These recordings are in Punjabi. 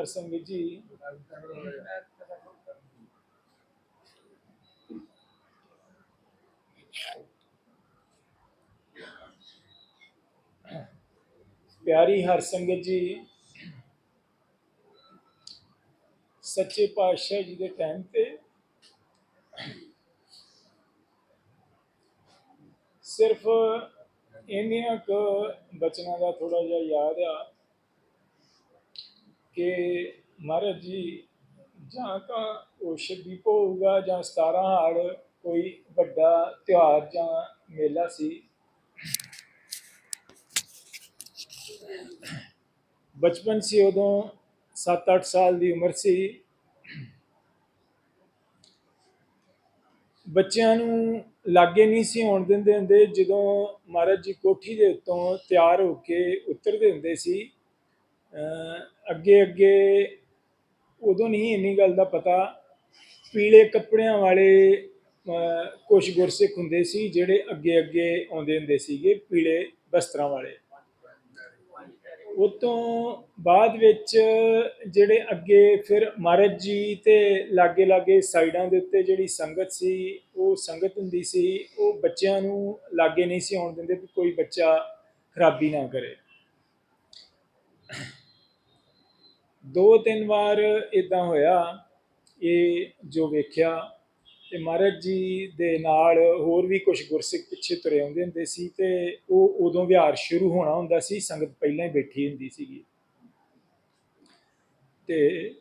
ਪਿਆਰੀ ਹਰ ਸੰਗਤ ਜੀ। ਪਿਆਰੀ ਹਰ ਜੀ, ਸੱਚੇ ਪਾਤਸ਼ਾਹ ਜੀ ਦੇ ਟਾਈਮ ਤੇ ਸਿਰਫ ਇੰਨੀਆਂ ਕੁ ਬਚਨਾਂ ਦਾ ਥੋੜਾ ਜਿਹਾ ਯਾਦ ਆ। ਕਿ ਮਹਾਰਾਜ ਜੀ, ਜਾਂ ਤਾਂ ਉਹ ਹੋਊਗਾ ਜਾਂ 17 ਹਾੜ ਕੋਈ ਵੱਡਾ ਤਿਉਹਾਰ ਜਾਂ ਮੇਲਾ ਸੀ? ਬਚਪਨ ਸੀ ਉਦੋਂ 7-8 ਸਾਲ ਦੀ ਉਮਰ ਸੀ। ਬੱਚਿਆਂ ਨੂੰ ਲਾਗੇ ਨਹੀਂ ਸੀ ਆਉਣ ਦਿੰਦੇ ਹੁੰਦੇ, ਜਦੋਂ ਮਹਾਰਾਜ ਜੀ ਕੋਠੀ ਦੇ ਉੱਤੋਂ ਤਿਆਰ ਹੋ ਕੇ ਉਤਰਦੇ ਹੁੰਦੇ ਸੀ। ਅਹ ਅੱਗੇ ਅੱਗੇ ਉਦੋਂ ਨਹੀਂ ਇੰਨੀ ਗੱਲ ਦਾ ਪਤਾ। ਪੀਲੇ ਕੱਪੜਿਆਂ ਵਾਲੇ ਕੁਝ ਗੁਰਸਿੱਖ ਹੁੰਦੇ ਸੀ ਜਿਹੜੇ ਅੱਗੇ ਅੱਗੇ ਆਉਂਦੇ ਹੁੰਦੇ ਸੀਗੇ, ਪੀਲੇ ਵਸਤਰਾਂ ਵਾਲੇ। ਉਹ ਤੋਂ ਬਾਅਦ ਵਿੱਚ ਜਿਹੜੇ ਅੱਗੇ ਫਿਰ ਮਹਾਰਾਜ ਜੀ ਤੇ ਲਾਗੇ ਲਾਗੇ ਸਾਈਡਾਂ ਦੇ ਉੱਤੇ ਜਿਹੜੀ ਸੰਗਤ ਸੀ, ਉਹ ਸੰਗਤ ਹੁੰਦੀ ਸੀ, ਉਹ ਬੱਚਿਆਂ ਨੂੰ ਲਾਗੇ ਨਹੀਂ ਸੀ ਆਉਣ ਦਿੰਦੇ ਵੀ ਕੋਈ ਬੱਚਾ ਖਰਾਬੀ ਨਾ ਕਰੇ। ਦੋ ਤਿੰਨ ਵਾਰ ਇਦਾਂ ਹੋਇਆ, ਇਹ ਜੋ ਵੇਖਿਆ, ਤੇ ਮਹਾਰਾਜ ਜੀ ਦੇ ਨਾਲ ਹੋਰ ਵੀ ਕੁਝ ਗੁਰਸਿੱਖ ਪਿੱਛੇ ਤੁਰੇ ਆਉਂਦੇ ਹੁੰਦੇ ਸੀ ਤੇ ਉਹ ਉਦੋਂ ਵਿਹਾਰ ਸ਼ੁਰੂ ਹੋਣਾ ਹੁੰਦਾ ਸੀ, ਸੰਗਤ ਪਹਿਲਾਂ ਹੀ ਬੈਠੀ ਹੁੰਦੀ ਸੀਗੀ। ਤੇ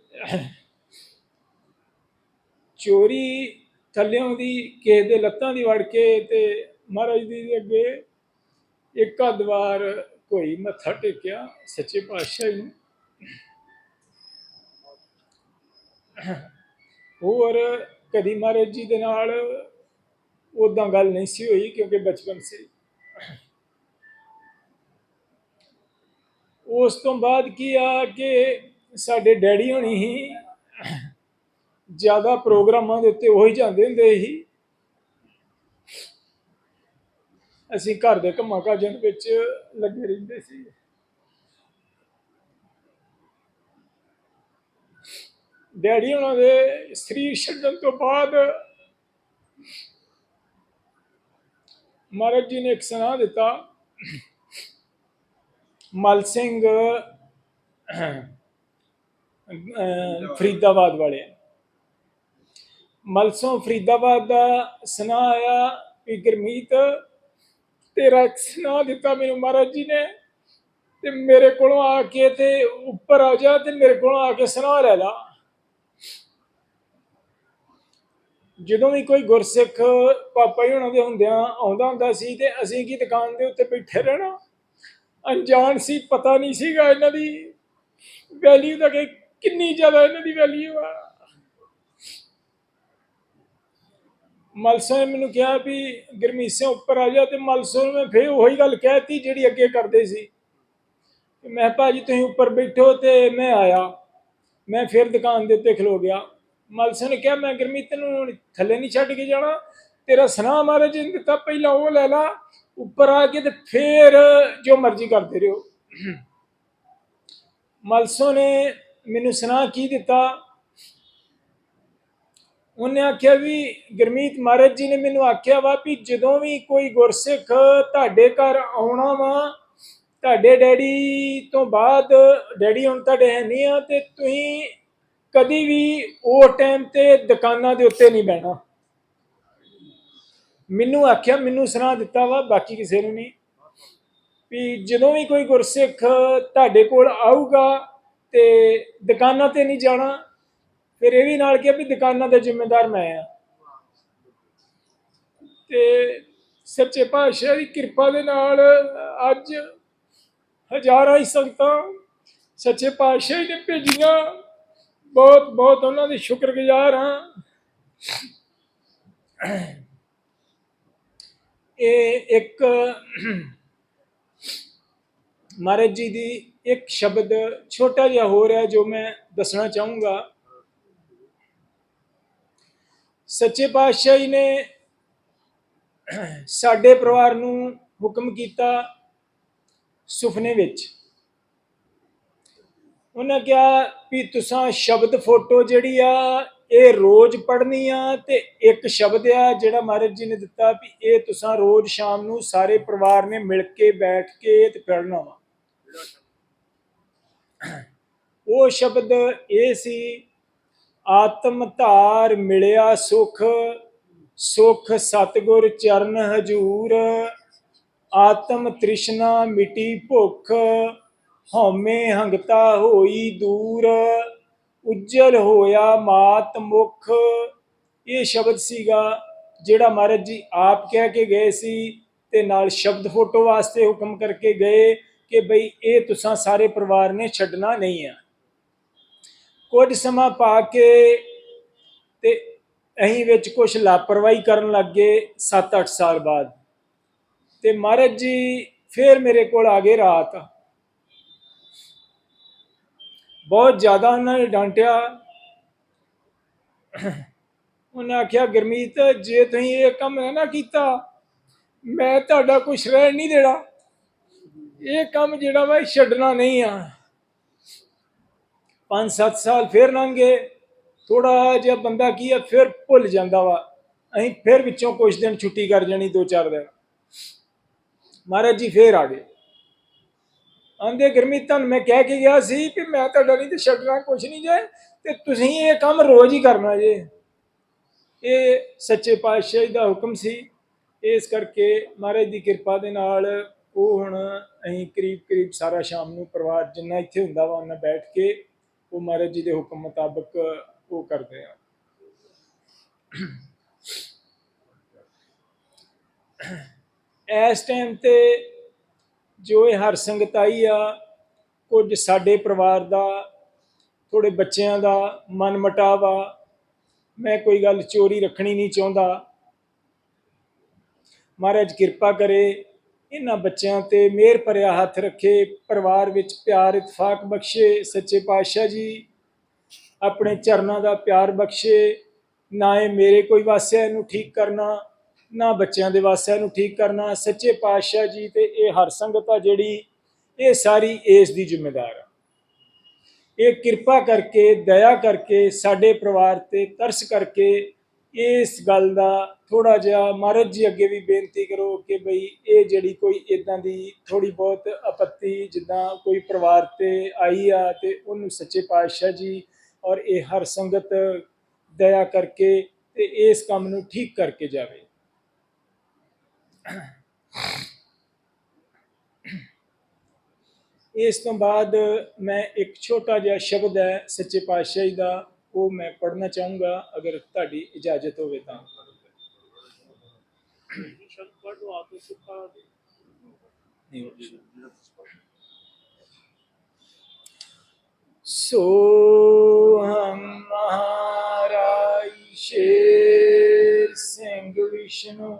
ਚੋਰੀ ਥੱਲਿਓਂ ਦੀ, ਕਿਸੇ ਦੇ ਲੱਤਾਂ ਦੀ ਵੜ ਕੇ ਤੇ ਮਹਾਰਾਜ ਜੀ ਦੇ ਅੱਗੇ ਇੱਕ ਅੱਧ ਵਾਰ ਕੋਈ ਮੱਥਾ ਟੇਕਿਆ, ਸੱਚੇ ਪਾਤਸ਼ਾਹ ਜੀ ਨੂੰ। ਹੋਰ ਕਦੀ ਮਹਾਰਾਜ ਜੀ ਦੇ ਨਾਲ ਉਦਾਂ ਗੱਲ ਨਹੀਂ ਸੀ ਹੋਈ ਕਿਉਂਕਿ ਬਚਪਨ ਸੀ। ਉਸ ਤੋਂ ਬਾਅਦ ਕੀ ਆ ਕਿ ਸਾਡੇ ਡੈਡੀ ਹੋਣੀ ਹੀ ਜ਼ਿਆਦਾ ਪ੍ਰੋਗਰਾਮਾਂ ਦੇ ਉੱਤੇ ਉਹੀ ਜਾਂਦੇ ਹੁੰਦੇ ਸੀ। ਅਸੀਂ ਘਰ ਦੇ ਕੰਮਾਂ ਕਾਜਾਂ ਦੇ ਵਿੱਚ ਲੱਗੇ ਰਹਿੰਦੇ ਸੀ। ਡੈਡੀ ਉਹਨਾਂ ਦੇ ਸਰੀਰ ਛੱਡਣ ਤੋਂ ਬਾਅਦ ਮਹਾਰਾਜ ਜੀ ਨੇ ਇੱਕ ਸੁਣਾ ਦਿੱਤਾ। ਮਲ ਸਿੰਘ ਫਰੀਦਾਬਾਦ ਵਾਲੇ। ਮਲਸੋਂ ਫਰੀਦਾਬਾਦ ਦਾ ਸੁਨਾ ਆਇਆ ਕਿ ਗੁਰਮੀਤ, ਤੇਰਾ ਇੱਕ ਸੁਨਾ ਦਿੱਤਾ ਮੈਨੂੰ ਮਹਾਰਾਜ ਜੀ ਨੇ ਤੇ ਮੇਰੇ ਕੋਲੋਂ ਆ ਕੇ ਤੇ ਉੱਪਰ ਆ ਜਾ ਤੇ ਮੇਰੇ ਕੋਲੋਂ ਆ ਕੇ ਸੁਨਾ ਲੈ ਲਾ। ਜਦੋਂ ਵੀ ਕੋਈ ਗੁਰਸਿੱਖ ਪਾਪਾ ਹੀ ਉਹਨਾਂ ਦੇ ਹੁੰਦਿਆਂ ਆਉਂਦਾ ਹੁੰਦਾ ਸੀ ਤੇ ਅਸੀਂ ਕੀ ਦੁਕਾਨ ਦੇ ਉੱਤੇ ਬੈਠੇ ਰਹਿਣਾ? ਅਣਜਾਣ ਸੀ, ਪਤਾ ਨਹੀਂ ਸੀਗਾ ਇਹਨਾਂ ਦੀ ਵੈਲਿਊ ਦਾ ਕਿ ਕਿੰਨੀ ਜ਼ਿਆਦਾ ਇਹਨਾਂ ਦੀ ਵੈਲਿਊ ਆ। ਮਲਸੋ ਨੇ ਮੈਨੂੰ ਕਿਹਾ ਵੀ ਗਰਮੀਤ ਉੱਪਰ ਆ ਜਾ ਤੇ ਮਲਸੋ ਨੂੰ ਮੈਂ ਫੇਰ ਉਹੀ ਗੱਲ ਕਹਿਤੀ ਜਿਹੜੀ ਅੱਗੇ ਕਰਦੇ ਸੀ। ਕਿ ਮੈਂ ਭਾਜੀ ਤੁਸੀਂ ਉੱਪਰ ਬੈਠੋ ਤੇ ਮੈਂ ਆਇਆ। ਮੈਂ ਫਿਰ ਦੁਕਾਨ ਦੇ ਉੱਤੇ ਖਲੋ ਗਿਆ। ਮਲਸੋ ਨੇ ਕਿਹਾ, ਮੈਂ ਗਰਮੀਤ ਨੂੰ ਥੱਲੇ ਨਹੀਂ ਛੱਡ ਕੇ ਜਾਣਾ। ਤੇਰਾ ਸਨਾਹ ਮਹਾਰਾਜ ਜੀ ਨੇ ਦਿੱਤਾ, ਪਹਿਲਾਂ ਉਹ ਲੈ ਲਾ, ਉੱਪਰ ਆ ਕੇ ਤੇ ਫੇਰ ਜੋ ਮਰਜ਼ੀ ਕਰਦੇ ਰਹੋ। ਮਲਸੋ ਨੇ ਮੈਨੂੰ ਸੁਣਾ ਕੀ ਦਿੱਤਾ? ਉਹਨੇ ਆਖਿਆ ਵੀ, ਗਰਮੀਤ ਮਹਾਰਾਜ ਜੀ ਨੇ ਮੈਨੂੰ ਆਖਿਆ ਵਾ ਵੀ ਜਦੋਂ ਵੀ ਕੋਈ ਗੁਰਸਿੱਖ ਤੁਹਾਡੇ ਘਰ ਆਉਣਾ ਵਾ, ਤੁਹਾਡੇ ਡੈਡੀ ਤੋਂ ਬਾਅਦ, ਡੈਡੀ ਹੁਣ ਤੁਹਾਡੇ ਹੈ ਨਹੀਂ ਆ, ਤੇ ਤੁਸੀਂ ਕਦੀ ਵੀ ਉਹ ਟਾਈਮ ਤੇ ਦੁਕਾਨਾਂ ਦੇ ਉੱਤੇ ਨਹੀਂ ਬਹਿਣਾ। ਮੈਨੂੰ ਆਖਿਆ, ਮੈਨੂੰ ਸੁਣਾ ਦਿੱਤਾ ਵਾ, ਬਾਕੀ ਕਿਸੇ ਨੂੰ ਨਹੀਂ। ਵੀ ਜਦੋਂ ਵੀ ਕੋਈ ਗੁਰਸਿੱਖ ਤੁਹਾਡੇ ਕੋਲ ਆਊਗਾ ਤੇ ਦੁਕਾਨਾਂ ਤੇ ਨਹੀਂ ਜਾਣਾ, ਫਿਰ ਇਹ ਵੀ ਨਾਲ ਕਿਹਾ ਵੀ ਦੁਕਾਨਾਂ ਦਾ ਜ਼ਿੰਮੇਦਾਰ ਮੈਂ ਆ। ਤੇ ਸੱਚੇ ਪਾਤਸ਼ਾਹ ਦੀ ਕਿਰਪਾ ਦੇ ਨਾਲ ਅੱਜ ਹਜ਼ਾਰਾਂ ਹੀ ਸੰਗਤਾਂ ਸੱਚੇ ਪਾਤਸ਼ਾਹ ਨੇ ਭੇਜੀਆਂ। ਬਹੁਤ ਬਹੁਤ ਉਹਨਾਂ ਦੀ ਸ਼ੁਕਰਗੁਜ਼ਾਰ ਹਾਂ। ਇਹ ਇੱਕ, ਮਹਾਰਾਜ ਜੀ ਦੀ ਇੱਕ ਸ਼ਬਦ ਛੋਟਾ ਜਿਹਾ ਹੋਰ ਹੈ ਜੋ ਮੈਂ ਦੱਸਣਾ ਚਾਹੂੰਗਾ। ਸੱਚੇ ਪਾਤਸ਼ਾਹ ਜੀ ਨੇ ਸਾਡੇ ਪਰਿਵਾਰ ਨੂੰ ਹੁਕਮ ਕੀਤਾ ਸੁਪਨੇ ਵਿੱਚ। ਉਹਨਾਂ ਕਿਹਾ ਵੀ ਤੁਸੀਂ ਸ਼ਬਦ ਫੋਟੋ ਜਿਹੜੀ ਆ, ਇਹ ਰੋਜ਼ ਪੜ੍ਹਨੀ ਆ ਤੇ ਇੱਕ ਸ਼ਬਦ ਆ ਜਿਹੜਾ ਮਹਾਰਾਜ ਜੀ ਨੇ ਦਿੱਤਾ ਵੀ ਇਹ ਤੁਸੀਂ ਰੋਜ਼ ਸ਼ਾਮ ਨੂੰ ਸਾਰੇ ਪਰਿਵਾਰ ਨੇ ਮਿਲ ਕੇ ਬੈਠ ਕੇ ਤੇ ਪੜ੍ਹਨਾ ਵਾ। ਉਹ ਸ਼ਬਦ ਇਹ ਸੀ, ਆਤਮ ਧਾਰ ਮਿਲਿਆ ਸੁਖ ਸੁਖ ਸਤਗੁਰ ਚਰਨ ਹਜੂਰ, ਆਤਮ ਤ੍ਰਿਸ਼ਨਾ ਮਿਟੀ ਭੁੱਖ ਹਉਮੈ ਹੰਗਤਾ ਹੋਈ ਦੂਰ, ਉੱਜਲ ਹੋਇਆ ਮਾਤ ਮੁਖ। ਇਹ ਸ਼ਬਦ ਸੀਗਾ ਜਿਹੜਾ ਮਹਾਰਾਜ ਜੀ ਆਪ ਕਹਿ ਕੇ ਗਏ ਸੀ ਤੇ ਨਾਲ ਸ਼ਬਦ ਫੋਟੋ ਵਾਸਤੇ ਹੁਕਮ ਕਰਕੇ ਗਏ ਕਿ ਬਈ ਇਹ ਤੁਸੀਂ ਸਾਰੇ ਪਰਿਵਾਰ ਨੇ ਛੱਡਣਾ ਨਹੀਂ ਆ। ਕੁਝ ਸਮਾਂ ਪਾ ਕੇ ਤੇ ਅਹੀਂ ਵਿੱਚ ਕੁਝ ਲਾਪਰਵਾਹੀ ਕਰਨ ਲੱਗੇ 7-8 ਸਾਲ ਬਾਅਦ। ਤੇ ਮਹਾਰਾਜ ਜੀ ਫੇਰ ਮੇਰੇ ਕੋਲ ਆ ਗਏ ਰਾਤ। ਬਹੁਤ ਜ਼ਿਆਦਾ ਉਹਨਾਂ ਨੇ ਡਾਂਟਿਆ। ਉਹਨਾਂ ਆਖਿਆ, ਗਰਮੀਤ, ਜੇ ਤੁਸੀਂ ਇਹ ਕੰਮ ਨਾ ਕੀਤਾ, ਮੈਂ ਤੁਹਾਡਾ ਕੁਛ ਰਹਿਣ ਨਹੀਂ ਦੇਣਾ। ਇਹ ਕੰਮ ਜਿਹੜਾ ਵਾ ਛੱਡਣਾ ਨਹੀਂ ਆ। 5-7 ਸਾਲ ਫੇਰ ਲੰਘੇ ਥੋੜਾ ਜਿਹਾ ਬੰਦਾ ਕੀ ਆ, ਫਿਰ ਭੁੱਲ ਜਾਂਦਾ ਵਾ। ਅਸੀਂ ਫਿਰ ਵਿੱਚੋਂ ਕੁਝ ਦਿਨ ਛੁੱਟੀ ਕਰ ਜਾਣੀ 2-4 ਦਿਨ। ਮਹਾਰਾਜ ਜੀ ਫੇਰ ਆ ਗਏ। ਆਂਦੇ ਗਰਮੀ ਤੁਹਾਨੂੰ ਮੈਂ ਕਹਿ ਕੇ ਗਿਆ ਸੀ ਕਿ ਮੈਂ ਤੁਹਾਡਾ ਨਹੀਂ ਤੇ ਛੱਡਣਾ ਕੁਝ ਨਹੀਂ ਜੇ ਤੇ ਤੁਸੀਂ ਇਹ ਕੰਮ ਰੋਜ਼ ਹੀ ਕਰਨਾ ਜੇ। ਇਹ ਸੱਚੇ ਪਾਤਸ਼ਾਹ ਦਾ ਹੁਕਮ ਸੀ। ਇਸ ਕਰਕੇ ਮਹਾਰਾਜ ਦੀ ਕਿਰਪਾ ਦੇ ਨਾਲ ਉਹ ਹੁਣ ਅਸੀਂ ਕਰੀਬ ਕਰੀਬ ਸਾਰਾ ਸ਼ਾਮ ਨੂੰ ਪਰਿਵਾਰ ਜਿੰਨਾ ਇੱਥੇ ਹੁੰਦਾ ਵਾ, ਉਹਨਾਂ ਬੈਠ ਕੇ ਉਹ ਮਹਾਰਾਜ ਜੀ ਦੇ ਹੁਕਮ ਮੁਤਾਬਕ ਉਹ ਕਰਦੇ ਆ। ਇਸ ਟਾਈਮ ਤੇ ਜੋ ਇਹ ਹਰ ਸੰਗਤ ਆਈ ਆ, ਕੁਝ ਸਾਡੇ ਪਰਿਵਾਰ ਦਾ ਥੋੜੇ ਬੱਚਿਆਂ ਦਾ ਮਨ ਮਟਾਵਾ, ਮੈਂ ਕੋਈ ਗੱਲ ਚੋਰੀ ਰੱਖਣੀ ਨਹੀਂ ਚਾਹੁੰਦਾ। ਮਹਾਰਾਜ ਕਿਰਪਾ ਕਰੇ ਇਹਨਾਂ ਬੱਚਿਆਂ ਤੇ ਮਿਹਰ ਭਰਿਆ ਹੱਥ ਰੱਖੇ, ਪਰਿਵਾਰ ਵਿੱਚ ਪਿਆਰ, ਇਤਫਾਕ ਬਖਸ਼ੇ, ਸੱਚੇ ਪਾਤਸ਼ਾਹ ਜੀ, ਆਪਣੇ ਚਰਨਾਂ ਦਾ ਪਿਆਰ ਬਖਸ਼ੇ, ਨਾ ਇਹ ਮੇਰੇ ਕੋਈ ਵਾਸਿਆ ਇਹਨੂੰ ਠੀਕ ਕਰਨਾ ਨਾ ਬੱਚਿਆਂ ਦੇ ਵਾਸਿਆ ਨੂੰ ਠੀਕ ਕਰਨਾ, ਸੱਚੇ ਪਾਤਸ਼ਾਹ ਜੀ ਤੇ ਇਹ ਹਰ ਸੰਗਤ ਆ ਜਿਹੜੀ, ਇਹ ਸਾਰੀ ਇਸ ਦੀ ਜ਼ਿੰਮੇਦਾਰ ਆ। ਇਹ ਕਿਰਪਾ ਕਰਕੇ, ਦਇਆ ਕਰਕੇ, ਸਾਡੇ ਪਰਿਵਾਰ ਤੇ ਤਰਸ ਕਰਕੇ ਇਸ ਗੱਲ ਦਾ ਥੋੜਾ ਜਿਹਾ ਮਹਾਰਾਜ ਜੀ ਅੱਗੇ ਵੀ ਬੇਨਤੀ ਕਰੋ ਕਿ ਬਈ ਇਹ ਜਿਹੜੀ ਕੋਈ ਇਦਾਂ ਦੀ ਥੋੜੀ ਬਹੁਤ ਆਪੱਤੀ, ਜਿੱਦਾਂ ਕੋਈ ਪਰਿਵਾਰ ਤੇ ਆਈ ਆ ਤੇ ਉਹਨੂੰ ਸੱਚੇ ਪਾਤਸ਼ਾਹ ਜੀ ਔਰ ਇਹ ਹਰ ਸੰਗਤ ਦਇਆ ਕਰਕੇ ਤੇ ਇਸ ਕੰਮ ਨੂੰ ਠੀਕ ਕਰਕੇ ਜਾਵੇ। ਇਸ ਤੋਂ ਬਾਅਦ ਮੈਂ ਇੱਕ ਛੋਟਾ ਜਿਹਾ ਸ਼ਬਦ ਹੈ ਸੱਚੇ ਪਾਤਸ਼ਾਹ ਦਾ, ਉਹ ਮੈਂ ਪੜ੍ਹਨਾ ਚਾਹੂੰਗਾ, ਅਗਰ ਤੁਹਾਡੀ ਇਜਾਜ਼ਤ ਹੋਵੇ ਤਾਂ। ਸੋ ਹਮ ਮਹਾਰਾਜ ਸ਼ੇਰ ਸਿੰਘ ਵਿਸ਼ਨੂੰ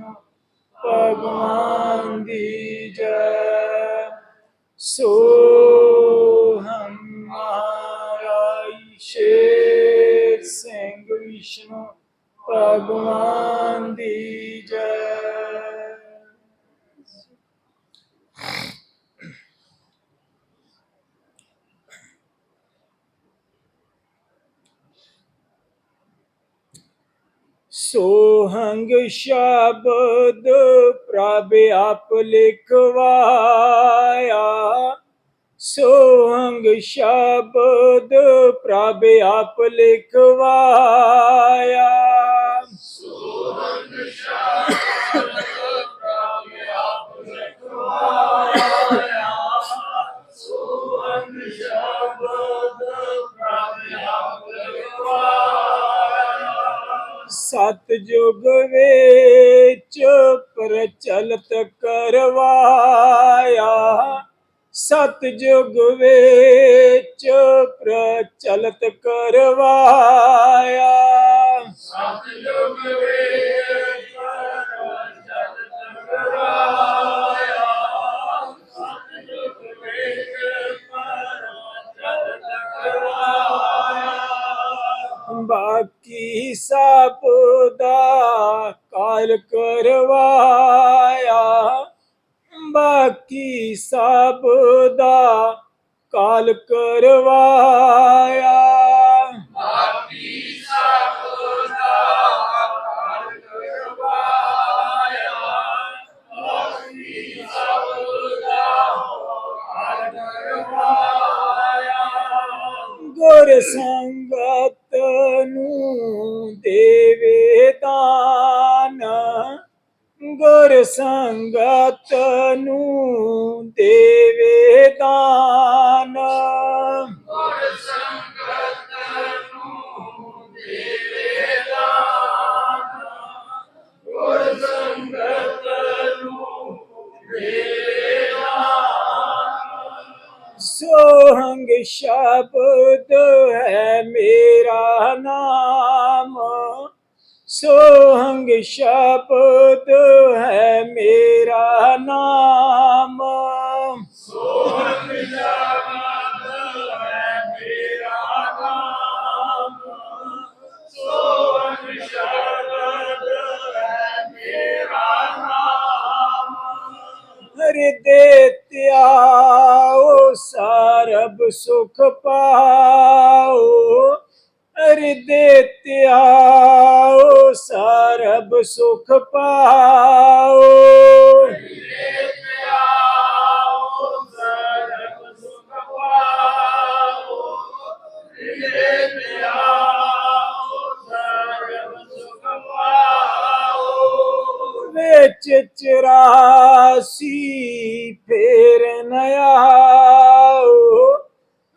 ਹਮ ਮਹਾਰਾਜ ਸ਼ੇਰ ਸਿੰਘ ਵਿਸ਼ਨੂੰ ਭਗਵਾਨ ਦੀ ਜੈ। ਸੋ ਹਮ ਮਹਾਰਾਜ ਸ਼ੇਰ ਸਿੰਘ ਵਿਸ਼ਨੂੰ ਭਗਵਾਨ ਦੀ ਜੈ ਸੋਹੰਗ ਸ਼ਬਦ ਪ੍ਰਭ ਆਪ ਲਿਖਵਾਇਆ ਸੋਹੰਗ ਸ਼ਬਦ ਪ੍ਰਭ ਆਪ ਲਿਖਵਾਇਆ ਸਤਜੁਗ ਵਿੱਚ ਪ੍ਰਚਲਿਤ ਕਰਵਾਇਆ। ਸਤਜੁਗ ਵਿੱਚ ਪ੍ਰਚਲਿਤ ਕਰਵਾਇਆ। ਸਤਿਯੁਗ ਵੇਦ ਬਾਕੀ ਸਭ ਦਾ ਕਾਲ ਕਰਵਾਇਆ। ਬਾਕੀ ਸਭ ਦਾ ਕਾਲ ਕਰਵਾਇਆ। ਸੋਹੰਗ ਸ਼ਬਦ ਹੈ ਮੇਰਾ ਨਾਮ। ਸੋਹੰਗ ਸ਼ਬਦ ਹੈ ਮੇਰਾ ਨਾਮ। ਹਿਰਦੇ ਧਿਆਓ ਸਰਬ ਸੁਖ ਪਾਓ। ਹਿਰਦੇ ਧਿਆਓ ਸਰਬ ਸੁਖ ਪਾਓ। ਵਿੱਚ ਚਰਾਸੀ ਫੇਰ ਨਿਆਓ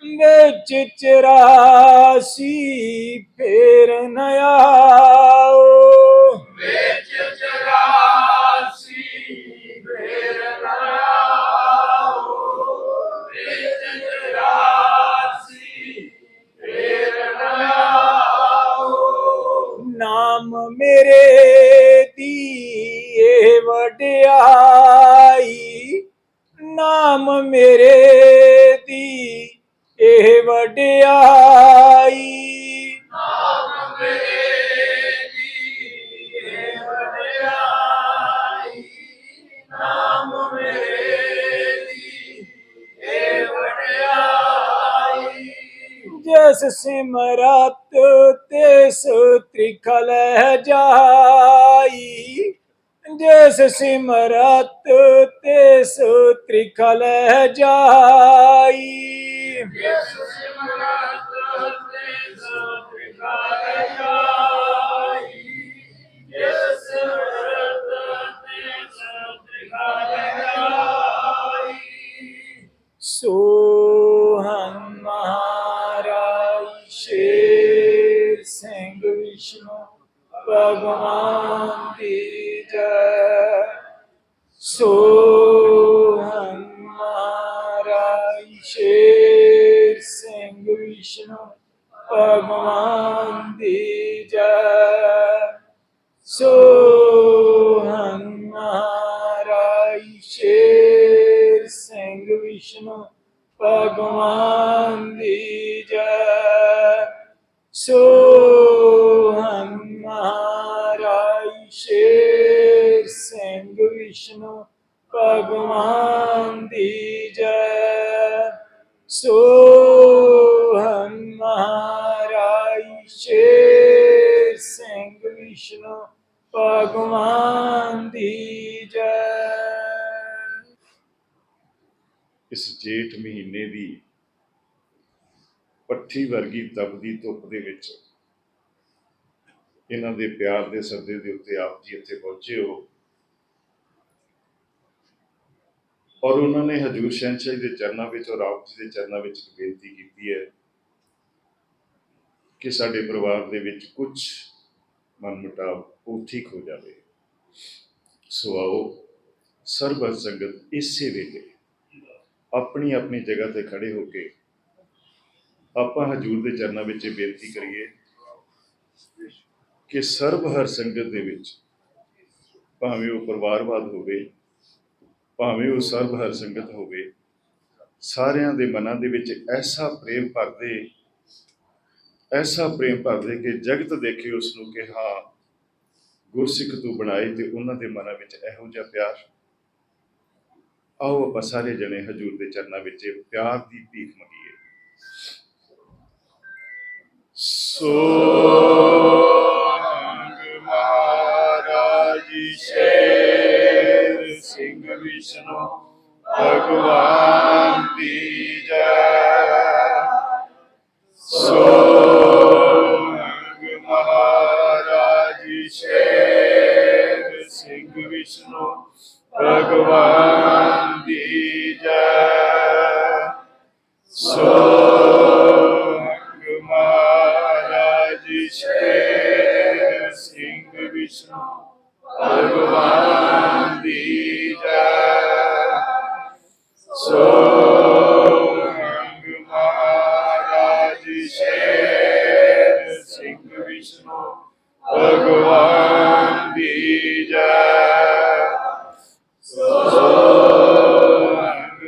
ਵਿੱਚ ਚਰਾਸੀ ਫੇਰ ਨਿਆਓ ਇਹ ਵਡਿਆਈ। ਨਾਮ ਮੇਰੇ ਦੀ ਇਹ ਵਡਿਆਈ। ਨਾਮ ਮੇਰੇ ਦੀ ਏ ਵਡਿਆਈ। ਜਸ ਸਿਮਰਤ ਤਿਸ ਤ੍ਰਿਖਲ ਜਾਈ। ਜਸ ਸਿਮਰਤ ਤਿਸ ਤ੍ਰਿਖਲ ਜਾਈ। ਜਿਸ ਸਿਮਰਤ ਤੇ ਸਤਿਕਾਰ ਜਾਈ। ਜਿਸ ਸਿਮਰਤ ਤੇ ਸਤਿਕਾਰ ਜਾਈ। ਸੋਹੰ ਮਹਾਰਾਜ ਸ਼ੇਰ ਸਿੰਘ ਵਿਸ਼ਨੂੰ ਭਗਵਾਨ ਵਿਸ਼ਨੂੰ ਭਗਵਾਨ ਦੀ ਜੈ ਸੋ ਹਮ ਮਹਾਰਾਜ ਸ਼ੇਰ ਸਿੰਘ ਵਿਸ਼ਨੂੰ ਭਗਵਾਨ ਦੀ ਜੈ ਸੋ ਹਮ ਮਹਾਰਾਜ ਸ਼ੇਰ ਸਿੰਘ ਵਿਸ਼ਨੂੰ ਭਗਵਾਨ ਦੀ ਜੈ ਇਸ ਜੇਠ ਮਹੀਨੇ ਦੀ ਪੱਠੀ ਵਰਗੀ ਤਪਦੀ ਧੁੱਪ ਦੇ ਵਿੱਚ ਇਹਨਾਂ ਦੇ ਪਿਆਰ ਦੇ ਸੱਦੇ ਦੇ ਉੱਤੇ ਆਪ ਜੀ ਇੱਥੇ ਪਹੁੰਚੇ ਹੋ। ਔਰ ਉਹਨਾਂ ਨੇ ਹਜੂਰ ਸ਼ਹਿਨशाह ਦੇ ਚਰਨਾਂ ਵਿੱਚ ਔਰ ਆਪ ਜੀ ਦੇ ਚਰਨਾਂ ਵਿੱਚ ਬੇਨਤੀ ਕੀਤੀ ਹੈ ਕਿ ਸਾਡੇ ਪਰਿਵਾਰ ਦੇ ਵਿੱਚ ਕੁਝ ਮਨਮੁਟਾਵ ਉਹ ਠੀਕ ਹੋ ਜਾਵੇ। ਸੋ ਆਓ ਸਰਬਤ ਸੰਗਤ ਇਸੇ ਵੇਲੇ ਆਪਣੀ ਆਪਣੀ ਜਗ੍ਹਾ ਤੇ ਖੜੇ ਹੋ ਕੇ ਆਪਾਂ ਹਜੂਰ ਦੇ ਚਰਨਾਂ ਵਿੱਚ ਇਹ ਬੇਨਤੀ ਕਰੀਏ ਕਿ ਸਰਬ ਹਰ ਸੰਗਤ ਦੇ ਵਿੱਚ ਭਾਵੇਂ ਉਹ ਪਰਿਵਾਰਵਾਦ ਹੋਵੇ, ਭਾਵੇਂ ਉਹ ਸਰਬ ਹਰ ਸੰਗਤ ਹੋਵੇ, ਸਾਰਿਆਂ ਦੇ ਮਨਾਂ ਦੇ ਵਿੱਚ ਐਸਾ ਪ੍ਰੇਮ ਭਰਦੇ, ਐਸਾ ਪ੍ਰੇਮ ਭਰਦੇ ਕਿ ਜਗਤ ਦੇਖੇ ਉਸ ਨੂੰ ਕਿ ਹਾਂ ਗੁਰਸਿੱਖ ਤੂੰ ਬਣਾਏ ਤੇ ਉਹਨਾਂ ਦੇ ਮਨਾਂ ਵਿੱਚ ਇਹੋ ਜਿਹਾ ਪਿਆਰ ਆਓ ਆਪਾਂ ਸਾਰੇ ਜਣੇ ਹਜੂਰ ਦੇ ਚਰਨਾਂ ਵਿੱਚ ਇਹ ਪਿਆਰ ਦੀ ਭੀਖ ਮੰਗੀਏ। ਸੋ ਅੰਗ ਮਹਾਰਾਜ ਸ਼ੇਰ ਸਿੰਘ ਵਿਸ਼ਨੂੰ, ਭਗਵਾਨ ਸਿੰਘ ਵਿਸ਼ਨੂੰ ਭਗਵਾਨ ਦੀ ਜੈ ਸੋ ਅੰਗ ਮਹਾਰਾਜ ਸ਼ੇਰ ਸਿੰਘ ਵਿਸ਼ਨੂੰ ਭਗਵਾਨ ਦੀ ਜੈ ਸੋ ਅੰਗ